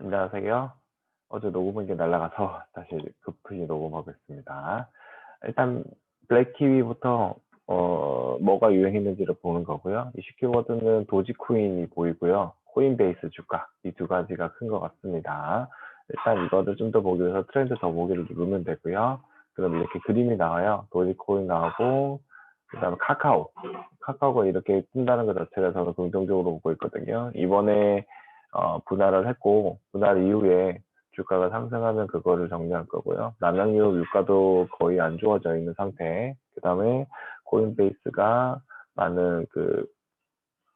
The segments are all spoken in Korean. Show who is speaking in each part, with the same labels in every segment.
Speaker 1: 안녕하세요. 어제 녹음한 게 날라가서 다시 급히 녹음하고 있습니다. 일단 블랙키위부터 어, 뭐가 유행했는지를 보는 거고요. 이슈 키워드는 도지코인이 보이고요. 코인베이스 주가 이 두 가지가 큰 것 같습니다. 일단 이거를 좀 더 보기 위해서 트렌드 더보기를 누르면 되고요. 그럼 이렇게 그림이 나와요. 도지코인 나오고 그 다음에 카카오 카카오가 이렇게 뜬다는 것 자체가 저는 긍정적으로 보고 있거든요. 이번에 어, 분할을 했고 분할 이후에 주가가 상승하면 그거를 정리할 거고요. 남양유 유가도 거의 안 좋아져 있는 상태. 그 다음에 코인베이스가 많은 그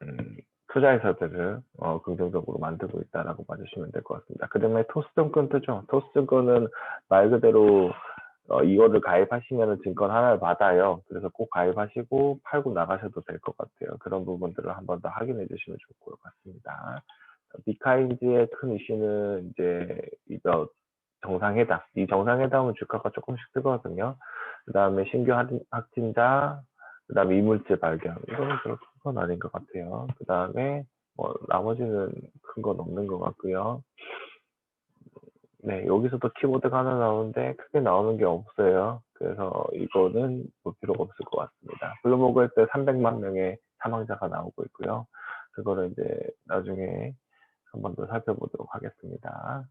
Speaker 1: 음, 투자회사들을 어, 긍정적으로 만들고 있다라고 봐주시면 될 것 같습니다. 그 다음에 토스증권 뜨죠. 토스증권은 말 그대로 어, 이거를 가입하시면 증권 하나를 받아요. 그래서 꼭 가입하시고 팔고 나가셔도 될 것 같아요. 그런 부분들을 한 번 더 확인해 주시면 좋을 것 같습니다. 비카인즈의 큰 이슈는 이제 이거 정상회담. 이 정상회담은 주가가 조금씩 뜨거든요. 그 다음에 신규 확진자, 그 다음에 이물질 발견. 이거는 그렇게 큰 건 아닌 것 같아요. 그 다음에 뭐 나머지는 큰 건 없는 것 같고요. 네, 여기서도 키보드가 하나 나오는데 크게 나오는 게 없어요. 그래서 이거는 볼 필요가 없을 것 같습니다. 블루모그에 때 300만 명의 사망자가 나오고 있고요. 그거를 이제 나중에 한 번 더 살펴보도록 하겠습니다.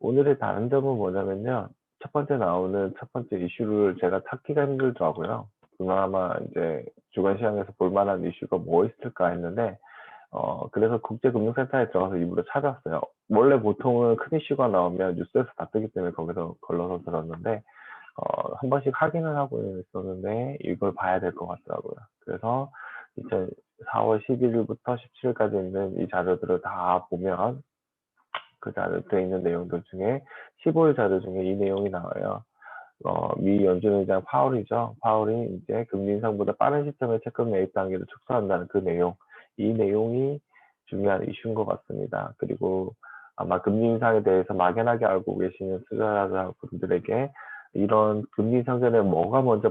Speaker 1: 오늘의 다른 점은 뭐냐면요. 첫 번째 나오는 첫 번째 이슈를 제가 찾기가 힘들더라고요. 그나마 이제 주간 시장에서 볼 만한 이슈가 뭐 있을까 했는데, 어, 그래서 국제금융센터에 들어가서 일부러 찾았어요. 원래 보통은 큰 이슈가 나오면 뉴스에서 다 뜨기 때문에 거기서 걸러서 들었는데, 어, 한 번씩 확인을 하고 있었는데, 이걸 봐야 될 것 같더라고요. 그래서 4월 11일부터 17일까지 있는 이 자료들을 다 보면 그 자료에 있는 내용들 중에 15일 자료 중에 이 내용이 나와요. 어, 미 연준 의장 파월이죠. 파월이 이제 금리 인상보다 빠른 시점에 채권 매입 단계를 축소한다는 그 내용. 이 내용이 중요한 이슈인 것 같습니다. 그리고 아마 금리 인상에 대해서 막연하게 알고 계시는 투자자분들에게 이런 금리 인상 전에 뭐가 먼저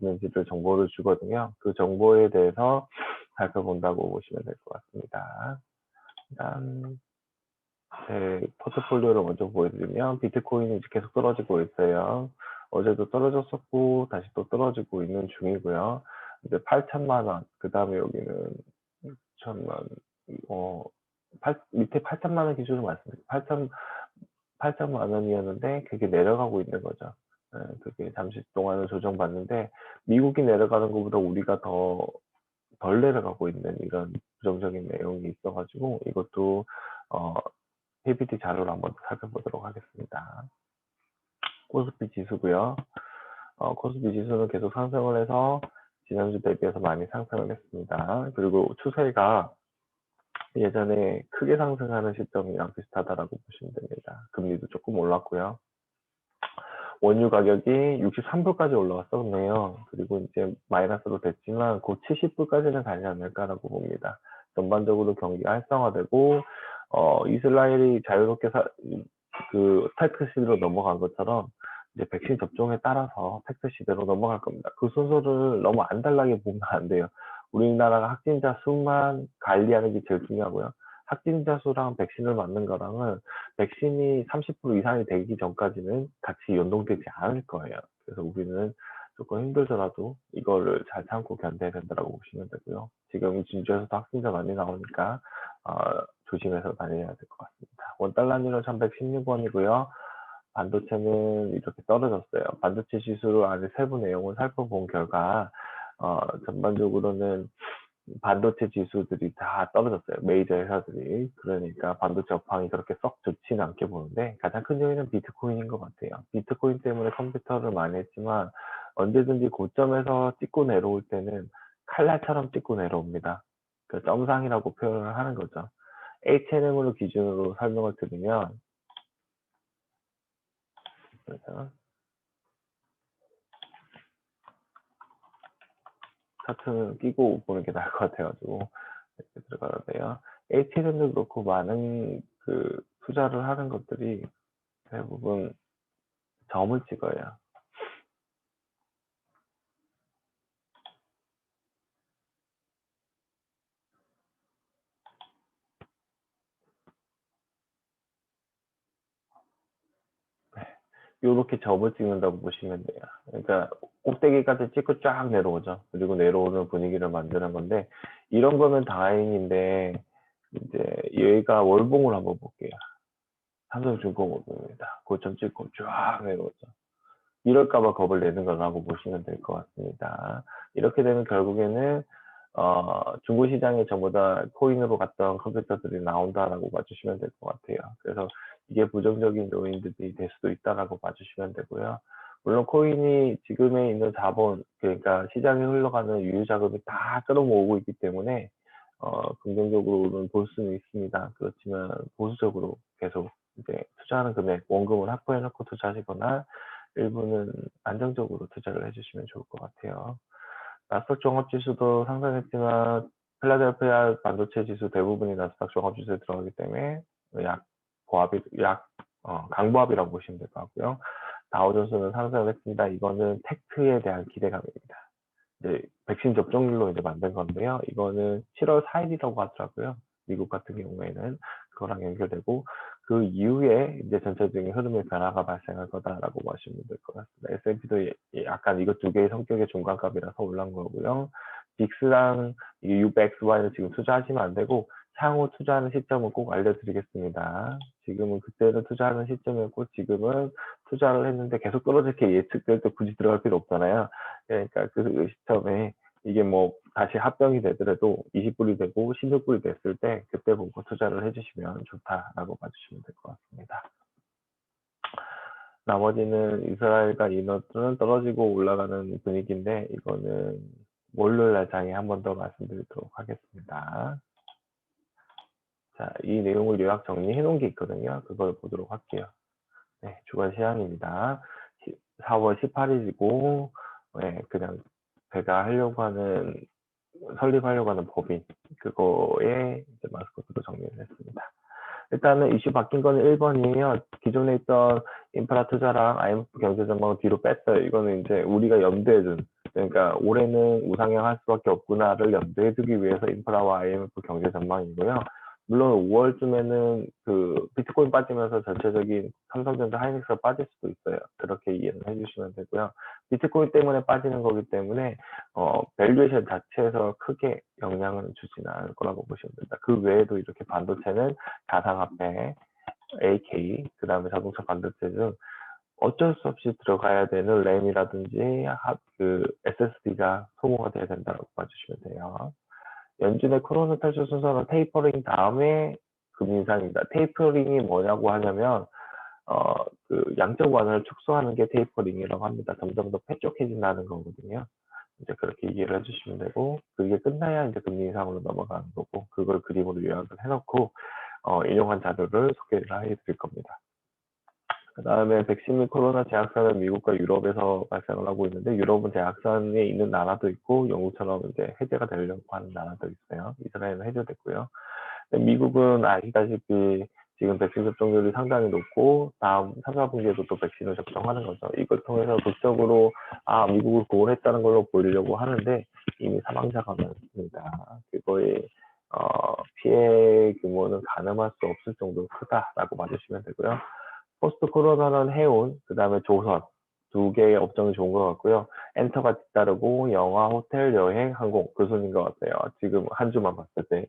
Speaker 1: 있는지를 정보를 주거든요. 그 정보에 대해서 살펴본다고 보시면 될 것 같습니다. 일단 제 포트폴리오를 먼저 보여드리면 비트코인이 계속 떨어지고 있어요. 어제도 떨어졌었고 다시 또 떨어지고 있는 중이고요. 이제 8천만 원, 그 다음에 여기는 6천만, 어, 8, 밑에 8천만 원 기준으로 말씀드릴게요. 8천, 8천만 원이었는데 그게 내려가고 있는 거죠. 네, 그게 잠시 동안은 조정받는데 미국이 내려가는 것보다 우리가 더 덜 내려가고 있는 이런 부정적인 내용이 있어가지고 이것도 어, PPT 자료를 한번 살펴보도록 하겠습니다. 코스피 지수고요. 어, 코스피 지수는 계속 상승을 해서 지난주 대비해서 많이 상승을 했습니다. 그리고 추세가 예전에 크게 상승하는 시점이랑 비슷하다라고 보시면 됩니다. 금리도 조금 올랐고요. 원유 가격이 63불까지 올라왔었네요. 그리고 이제 마이너스로 됐지만 곧 70불까지는 가지 않을까라고 봅니다. 전반적으로 경기가 활성화되고 어, 이스라엘이 자유롭게 사, 그 텍스 시대로 넘어간 것처럼 이제 백신 접종에 따라서 텍스 시대로 넘어갈 겁니다. 그 순서를 너무 안달나게 보면 안 돼요. 우리나라가 확진자 수만 관리하는 게 제일 중요하고요. 확진자 수랑 백신을 맞는 거랑은 백신이 30% 이상이 되기 전까지는 같이 연동되지 않을 거예요. 그래서 우리는 조금 힘들더라도 이거를 잘 참고 견뎌야 된다고 보시면 되고요. 지금 진주에서도 확진자 많이 나오니까 어, 조심해서 다녀야 될 것 같습니다. 원달러니는 1116원이고요. 반도체는 이렇게 떨어졌어요. 반도체 지수로 안에 세부 내용을 살펴본 결과 어, 전반적으로는 반도체 지수들이 다 떨어졌어요. 메이저 회사들이. 그러니까 반도체 업황이 그렇게 썩 좋지는 않게 보는데 가장 큰 요인은 비트코인인 것 같아요. 비트코인 때문에 컴퓨터를 많이 했지만 언제든지 고점에서 찍고 내려올 때는 칼날처럼 찍고 내려옵니다. 그 점상이라고 표현을 하는 거죠. H&M으로 기준으로 설명을 드리면 그래서 차트는 끼고 보는 게 나을 것 같아가지고 이렇게 들어가야 돼요. HLN도 그렇고 많은 그 투자를 하는 것들이 대부분 점을 찍어요. 요렇게 접을 찍는다고 보시면 돼요. 그러니까 꼭대기까지 찍고 쫙 내려오죠. 그리고 내려오는 분위기를 만드는 건데 이런 거면 다행인데 이제 얘가 월봉을 한번 볼게요. 삼성중공 월봉입니다. 고점 찍고 쫙 내려오죠. 이럴까봐 겁을 내는 거라고 보시면 될 것 같습니다. 이렇게 되면 결국에는 어, 중고 시장에 전부 다 코인으로 갔던 컴퓨터들이 나온다라고 봐주시면 될 것 같아요. 그래서 이게 부정적인 요인들이 될 수도 있다라고 봐주시면 되고요. 물론 코인이 지금에 있는 자본, 그러니까 시장에 흘러가는 유유 자금이 다 끌어모으고 있기 때문에 어, 긍정적으로는 볼 수는 있습니다. 그렇지만 보수적으로 계속 이제 투자하는 금액, 원금을 확보해 놓고 투자하시거나 일부는 안정적으로 투자를 해주시면 좋을 것 같아요. 나스닥 종합지수도 상승했지만 필라델피아 반도체 지수 대부분이 나스닥 종합지수에 들어가기 때문에 약 보합이 약 어, 강보합이라고 보시면 될 것 같고요. 다우존스는 상승을 했습니다. 이거는 텍트에 대한 기대감입니다. 이제 백신 접종률로 이제 만든 건데요. 이거는 7월 4일이라고 하더라고요. 미국 같은 경우에는 그거랑 연결되고 그 이후에 이제 전체적인 흐름의 변화가 발생할 거다라고 보시면 될 것 같습니다. S&P도 약간 이것 두 개의 성격의 중간값이라서 올라온 거고요. 빅스랑 이게 UBXY는 지금 투자하시면 안 되고 향후 투자하는 시점은 꼭 알려드리겠습니다. 지금은 그때는 투자하는 시점이었고 지금은 투자를 했는데 계속 떨어질 게 예측될 때 굳이 들어갈 필요 없잖아요. 그러니까 그 시점에 이게 뭐 다시 합병이 되더라도 20불이 되고 16불이 됐을 때 그때 보고 투자를 해주시면 좋다라고 봐주시면 될 것 같습니다. 나머지는 이스라엘과 인어들은 떨어지고 올라가는 분위기인데 이거는 월요일 날 장에 한 번 더 말씀드리도록 하겠습니다. 자, 이 내용을 요약 정리해 놓은 게 있거든요. 그걸 보도록 할게요. 네, 주간 시황입니다. 4월 18일이고, 네, 그냥 제가 하려고 하는, 설립하려고 하는 법인, 그거에 이제 마스코트로 정리를 했습니다. 일단은 이슈 바뀐 거는 1번이에요. 기존에 있던 인프라 투자랑 IMF 경제 전망을 뒤로 뺐어요. 이거는 이제 우리가 염두에 둔, 그러니까 올해는 우상향할 수밖에 없구나를 염두에 두기 위해서 인프라와 IMF 경제 전망이고요. 물론 5월쯤에는 그 비트코인 빠지면서 전체적인 삼성전자 하이닉스가 빠질 수도 있어요. 그렇게 이해를 해주시면 되고요. 비트코인 때문에 빠지는 거기 때문에 어 밸류에이션 자체에서 크게 영향을 주지는 않을 거라고 보시면 됩니다. 그 외에도 이렇게 반도체는 가상화폐, AK, 그 다음에 자동차 반도체 등 어쩔 수 없이 들어가야 되는 램이라든지 그 SSD가 소모가 돼야 된다고 봐주시면 돼요. 연준의 코로나 탈출 순서는 테이퍼링 다음에 금리 인상입니다. 테이퍼링이 뭐냐고 하냐면 어, 그 양적 완화를 축소하는 게 테이퍼링이라고 합니다. 점점 더 폐족해진다는 거거든요. 이제 그렇게 이해를 해주시면 되고 그게 끝나야 이제 금리 인상으로 넘어가는 거고 그걸 그림으로 요약을 해놓고 어, 인용한 자료를 소개를 해드릴 겁니다. 그 다음에 백신 및 코로나 재확산은 미국과 유럽에서 발생을 하고 있는데 유럽은 재확산에 있는 나라도 있고 영국처럼 이제 해제가 되려고 하는 나라도 있어요. 이스라엘은 해제됐고요. 미국은 아시다시피 지금 백신 접종률이 상당히 높고 다음 3, 4분기에도 또 백신을 접종하는 거죠. 이걸 통해서 극적으로 아 미국을 구원했다는 걸로 보이려고 하는데 이미 사망자가 많습니다. 그거의 어, 피해 규모는 가늠할 수 없을 정도로 크다라고 봐주시면 되고요. 포스트 코로나는 해운, 그 다음에 조선 두 개의 업종이 좋은 것 같고요. 엔터가 뒤따르고 영화, 호텔, 여행, 항공 그 순인 것 같아요. 지금 한 주만 봤을 때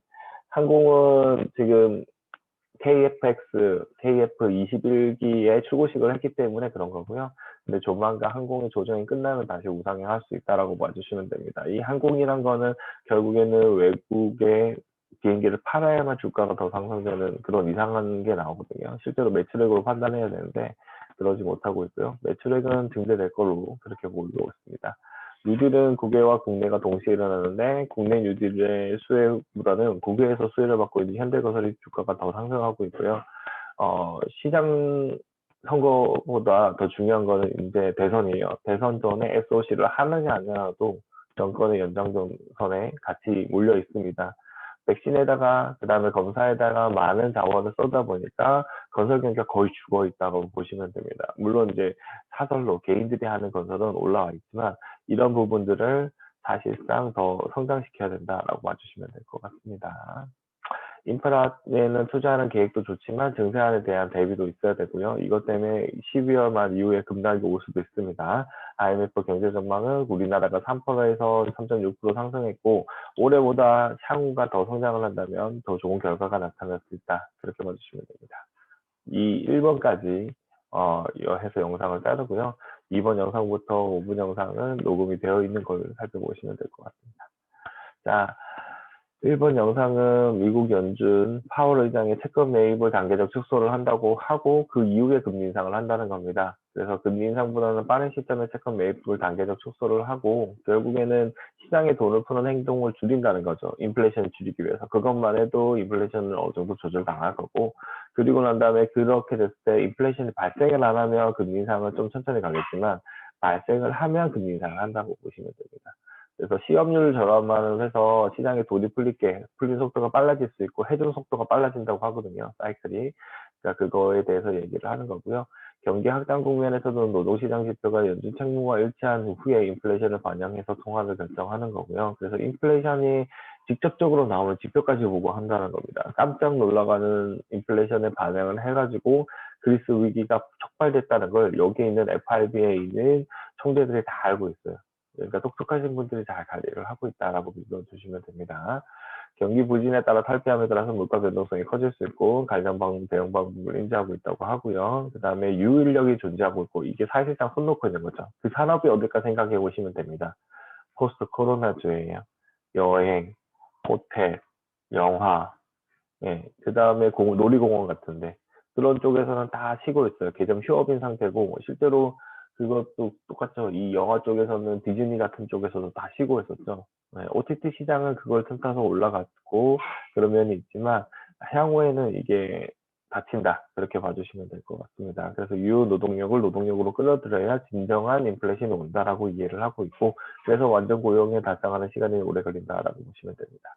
Speaker 1: 항공은 지금 KFX, KF21기에 출고식을 했기 때문에 그런 거고요. 근데 조만간 항공의 조정이 끝나면 다시 우상향할 수 있다라고 봐주시면 됩니다. 이 항공이란 거는 결국에는 외국의 비행기를 팔아야만 주가가 더 상승되는 그런 이상한 게 나오거든요. 실제로 매출액으로 판단해야 되는데 그러지 못하고 있고요. 매출액은 증대될 걸로 그렇게 보이고 있습니다. 뉴딜은 국외와 국내가 동시에 일어나는데 국내 뉴딜의 수혜보다는 국외에서 수혜를 받고 있는 현대건설이 주가가 더 상승하고 있고요. 어, 시장 선거보다 더 중요한 거는 이제 대선이에요. 대선 전에 SOC를 하느냐 안 하냐도 정권의 연장선에 같이 몰려 있습니다. 백신에다가 그다음에 검사에다가 많은 자원을 쏟아 보니까 건설 경기가 거의 죽어 있다고 보시면 됩니다. 물론 이제 사설로 개인들이 하는 건설은 올라와 있지만 이런 부분들을 사실상 더 성장시켜야 된다라고 봐주시면 될 것 같습니다. 인프라에는 투자하는 계획도 좋지만 증세안에 대한 대비도 있어야 되고요. 이것 때문에 12월 말 이후에 급락이 올 수도 있습니다. IMF 경제 전망은 우리나라가 3%에서 3.6% 상승했고 올해보다 향후가 더 성장을 한다면 더 좋은 결과가 나타날 수 있다. 그렇게 봐주시면 됩니다. 이 1번까지 어, 해서 영상을 자르고요. 2번 영상부터 5분 영상은 녹음이 되어 있는 걸 살펴보시면 될 것 같습니다. 자, 1번 영상은 미국 연준 파월 의장의 채권 매입을 단계적 축소를 한다고 하고 그 이후에 금리 인상을 한다는 겁니다. 그래서 금리 인상보다는 빠른 시점에 채권 매입을 단계적 축소를 하고 결국에는 시장에 돈을 푸는 행동을 줄인다는 거죠. 인플레이션을 줄이기 위해서. 그것만 해도 인플레이션을 어느 정도 조절당할 거고 그리고 난 다음에 그렇게 됐을 때 인플레이션이 발생을 안 하면 금리 인상은 좀 천천히 가겠지만 발생을 하면 금리 인상을 한다고 보시면 됩니다. 그래서 시험률 절감만을 해서 시장에 돈이 풀릴게 풀린 속도가 빨라질 수 있고 해준 속도가 빨라진다고 하거든요. 사이클이. 그러니까 그거에 대해서 얘기를 하는 거고요. 경기 확장 국면에서도 노동시장 지표가 연준 책무와 일치한 후에 인플레이션을 반영해서 통화를 결정하는 거고요. 그래서 인플레이션이 직접적으로 나오는 지표까지 보고 한다는 겁니다. 깜짝 놀라가는 인플레이션에 반응을 해가지고 그리스 위기가 촉발됐다는 걸 여기에 있는 FRB에 있는 총재들이 다 알고 있어요. 그러니까 똑똑하신 분들이 잘 관리를 하고 있다라고 믿어주시면 됩니다. 경기 부진에 따라 탈피함에 따라서 물가 변동성이 커질 수 있고 관련 방법, 대응 방법을 인지하고 있다고 하고요. 그 다음에 유인력이 존재하고 있고 이게 사실상 손 놓고 있는 거죠. 그 산업이 어딜까 생각해 보시면 됩니다. 포스트 코로나주예요. 여행, 호텔, 영화, 예, 그 다음에 놀이공원 같은데 그런 쪽에서는 다 쉬고 있어요. 개점 휴업인 상태고 실제로 그것도 똑같죠. 이 영화 쪽에서는 디즈니 같은 쪽에서도 다 쉬고 있었죠. 네, OTT 시장은 그걸 틈타서 올라갔고 그런 면이 있지만 향후에는 이게 닫힌다 그렇게 봐주시면 될 것 같습니다. 그래서 유효 노동력을 노동력으로 끌어들여야 진정한 인플레이션이 온다라고 이해를 하고 있고 그래서 완전 고용에 달성하는 시간이 오래 걸린다라고 보시면 됩니다.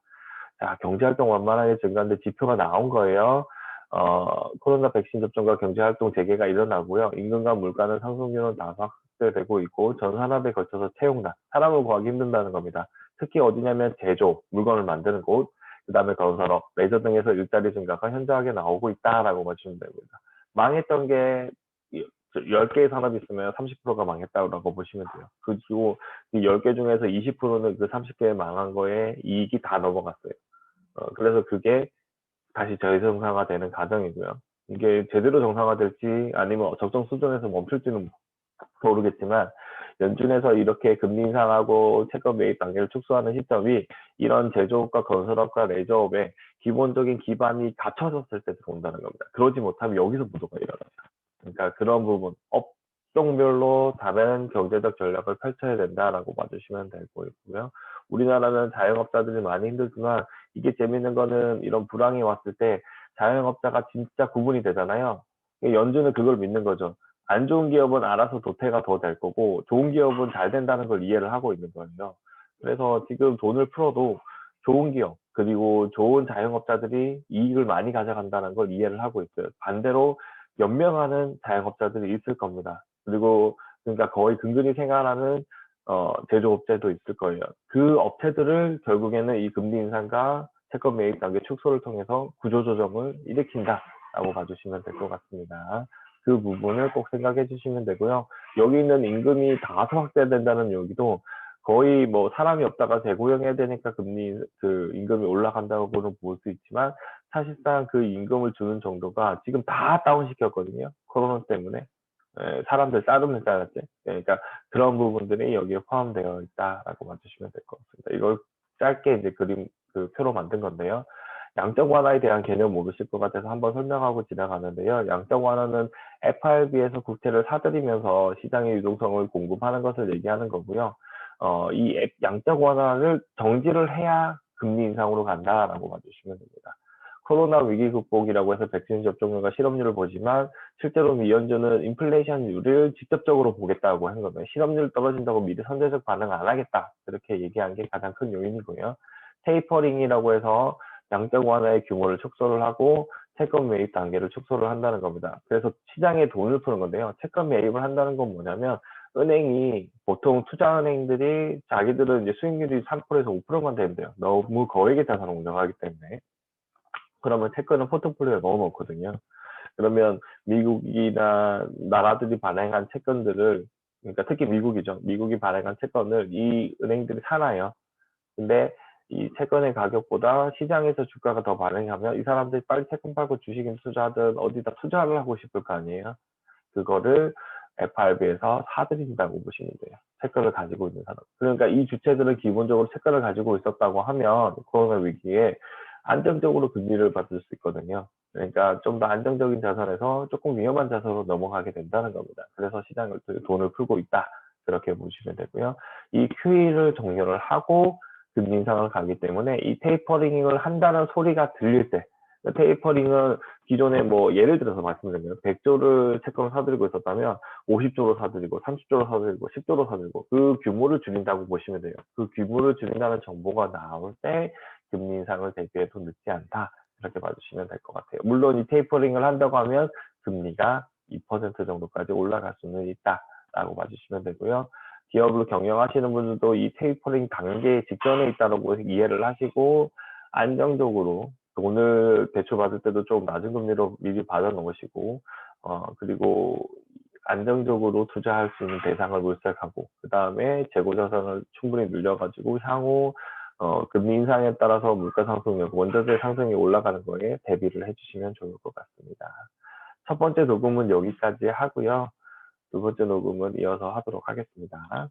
Speaker 1: 자 경제활동 완만하게 증가하는데 지표가 나온 거예요. 어, 코로나 백신 접종과 경제 활동 재개가 일어나고요. 임금과 물가는 상승률은 다소 확대되고 있고 전 산업에 걸쳐서 채용난, 사람을 구하기 힘든다는 겁니다. 특히 어디냐면 제조, 물건을 만드는 곳, 그 다음에 건설업, 레저 등에서 일자리 증가가 현저하게 나오고 있다라고 보시면 됩니다. 망했던 게 10개의 산업이 있으면 30%가 망했다고 보시면 돼요. 그리고 이 10개 중에서 20%는 그 30개 망한 거에 이익이 다 넘어갔어요. 어, 그래서 그게 다시 재정상화 되는 과정이고요. 이게 제대로 정상화될지 아니면 적정 수준에서 멈출지는 모르겠지만 연준에서 이렇게 금리 인상하고 채권 매입 단계를 축소하는 시점이 이런 제조업과 건설업과 레저업에 기본적인 기반이 갖춰졌을 때 들어온다는 겁니다. 그러지 못하면 여기서 부도가 일어나요. 그러니까 그런 부분 업종별로 다른 경제적 전략을 펼쳐야 된다라고 봐주시면 될 거고요. 우리나라는 자영업자들이 많이 힘들지만 이게 재밌는 거는 이런 불황이 왔을 때 자영업자가 진짜 구분이 되잖아요. 연준은 그걸 믿는 거죠. 안 좋은 기업은 알아서 도태가 더 될 거고 좋은 기업은 잘 된다는 걸 이해를 하고 있는 거예요. 그래서 지금 돈을 풀어도 좋은 기업 그리고 좋은 자영업자들이 이익을 많이 가져간다는 걸 이해를 하고 있어요. 반대로 연명하는 자영업자들이 있을 겁니다. 그리고 그러니까 거의 근근히 생활하는 어, 제조업체도 있을 거예요. 그 업체들을 결국에는 이 금리 인상과 채권 매입 단계 축소를 통해서 구조조정을 일으킨다라고 봐주시면 될 것 같습니다. 그 부분을 꼭 생각해 주시면 되고요. 여기 있는 임금이 다소 확대된다는 여기도 거의 뭐 사람이 없다가 재고용해야 되니까 금리 그 임금이 올라간다고는 볼 수 있지만 사실상 그 임금을 주는 정도가 지금 다 다운 시켰거든요. 코로나 때문에. 예, 사람들 따르면 따랐지. 예, 그러니까 그런 부분들이 여기에 포함되어 있다라고 봐주시면 될 것 같습니다. 이걸 짧게 이제 그림 그 표로 만든 건데요. 양적 완화에 대한 개념 모르실 것 같아서 한번 설명하고 지나가는데요. 양적 완화는 FRB에서 국채를 사들이면서 시장의 유동성을 공급하는 것을 얘기하는 거고요. 어, 이 양적 완화를 정지를 해야 금리 인상으로 간다라고 봐주시면 됩니다. 코로나 위기 극복이라고 해서 백신 접종률과 실업률을 보지만 실제로 미연준은 인플레이션율을 직접적으로 보겠다고 한 거예요. 실업률 떨어진다고 미리 선제적 반응 안 하겠다. 이렇게 얘기한 게 가장 큰 요인이고요. 테이퍼링이라고 해서 양적 완화의 규모를 축소를 하고 채권 매입 단계를 축소를 한다는 겁니다. 그래서 시장에 돈을 푸는 건데요. 채권 매입을 한다는 건 뭐냐면 은행이 보통 투자은행들이 자기들은 이제 수익률이 3%에서 5%만 된대요. 너무 거액의 자산을 운영하기 때문에 그러면 채권은 포트폴리오에 넣어 놓거든요. 그러면 미국이나 나라들이 발행한 채권들을 그러니까 특히 미국이죠. 미국이 발행한 채권을 이 은행들이 사나요. 근데 이 채권의 가격보다 시장에서 주가가 더 발행하면 이 사람들이 빨리 채권 팔고 주식에 투자하든 어디다 투자를 하고 싶을 거 아니에요. 그거를 FRB에서 사들인다고 보시면 돼요. 채권을 가지고 있는 사람. 그러니까 이 주체들은 기본적으로 채권을 가지고 있었다고 하면 코로나 위기에 안정적으로 금리를 받을 수 있거든요. 그러니까 좀 더 안정적인 자산에서 조금 위험한 자산으로 넘어가게 된다는 겁니다. 그래서 시장을 돈을 풀고 있다. 그렇게 보시면 되고요. 이 QE를 종료를 하고 금리 인상을 가기 때문에 이 테이퍼링을 한다는 소리가 들릴 때 테이퍼링은 기존에 뭐 예를 들어서 말씀드리면 100조를 채권을 사들이고 있었다면 50조로 사들이고 30조로 사들이고 10조로 사들이고 그 규모를 줄인다고 보시면 돼요. 그 규모를 줄인다는 정보가 나올 때 금리 인상을 대비해도 늦지 않다. 이렇게 봐주시면 될 것 같아요. 물론 이 테이퍼링을 한다고 하면 금리가 2% 정도까지 올라갈 수는 있다라고 봐주시면 되고요. 기업을 경영하시는 분들도 이 테이퍼링 단계 직전에 있다고 이해를 하시고 안정적으로 돈을 대출 받을 때도 좀 낮은 금리로 미리 받아 놓으시고 어 그리고 안정적으로 투자할 수 있는 대상을 물색하고 그 다음에 재고 자산을 충분히 늘려가지고 향후 어, 금리 인상에 따라서 물가 상승, 원자재 상승이 올라가는 거에 대비를 해주시면 좋을 것 같습니다. 첫 번째 녹음은 여기까지 하고요. 두 번째 녹음은 이어서 하도록 하겠습니다.